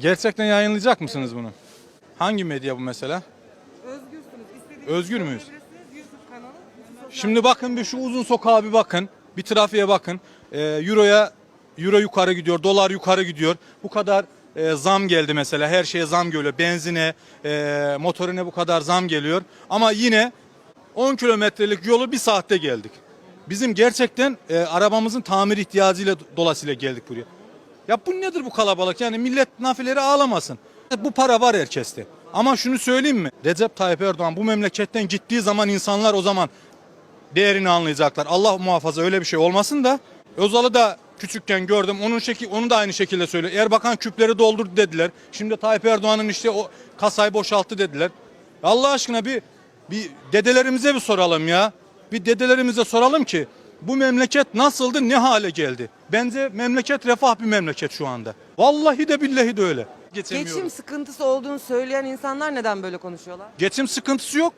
Gerçekten yayınlayacak mısınız bunu? Hangi medya bu mesela? Özgürsünüz. İstediğiniz Özgür müyüz? YouTube kanalı. Şimdi bakın bir şu uzun sokağa bir bakın. Bir trafiğe bakın. Ee, Euro'ya Euro yukarı gidiyor, dolar yukarı gidiyor. Bu kadar e, zam geldi mesela. Her şeye zam geliyor. Benzine, e, motorine bu kadar zam geliyor. Ama yine 10 kilometrelik yolu bir saatte geldik. Bizim gerçekten e, arabamızın tamir ihtiyacıyla dolayısıyla geldik buraya. Ya bu nedir bu kalabalık? Yani millet nafileri ağlamasın. Bu para var herkeste. Ama şunu söyleyeyim mi? Recep Tayyip Erdoğan bu memleketten gittiği zaman insanlar o zaman değerini anlayacaklar. Allah muhafaza öyle bir şey olmasın da. Özal'ı da küçükken gördüm. Onun şekil onu da aynı şekilde söylüyor. Erbakan küpleri doldurdu dediler. Şimdi Tayyip Erdoğan'ın işte o kasayı boşalttı dediler. Allah aşkına bir bir dedelerimize bir soralım ya. Bir dedelerimize soralım ki bu memleket nasıldı ne hale geldi? Bence memleket refah bir memleket şu anda. Vallahi de billahi de öyle. Geçemiyoruz. Geçim sıkıntısı olduğunu söyleyen insanlar neden böyle konuşuyorlar? Geçim sıkıntısı yok.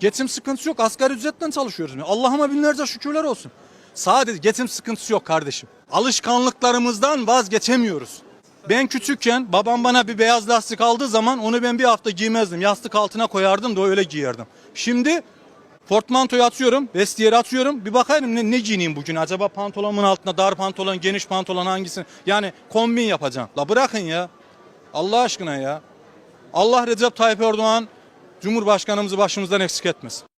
Geçim sıkıntısı yok. Asgari ücretten çalışıyoruz. Allah'ıma binlerce şükürler olsun. Sadece geçim sıkıntısı yok kardeşim. Alışkanlıklarımızdan vazgeçemiyoruz. Ben küçükken babam bana bir beyaz lastik aldığı zaman onu ben bir hafta giymezdim. Yastık altına koyardım da öyle giyerdim. Şimdi portmantoyu atıyorum, vestiyeri atıyorum. Bir bakayım ne, ne giyineyim bugün? Acaba pantolonumun altında dar pantolon, geniş pantolon hangisi? Yani kombin yapacağım. La bırakın ya. Allah aşkına ya. Allah Recep Tayyip Erdoğan Cumhurbaşkanımızı başımızdan eksik etmesin.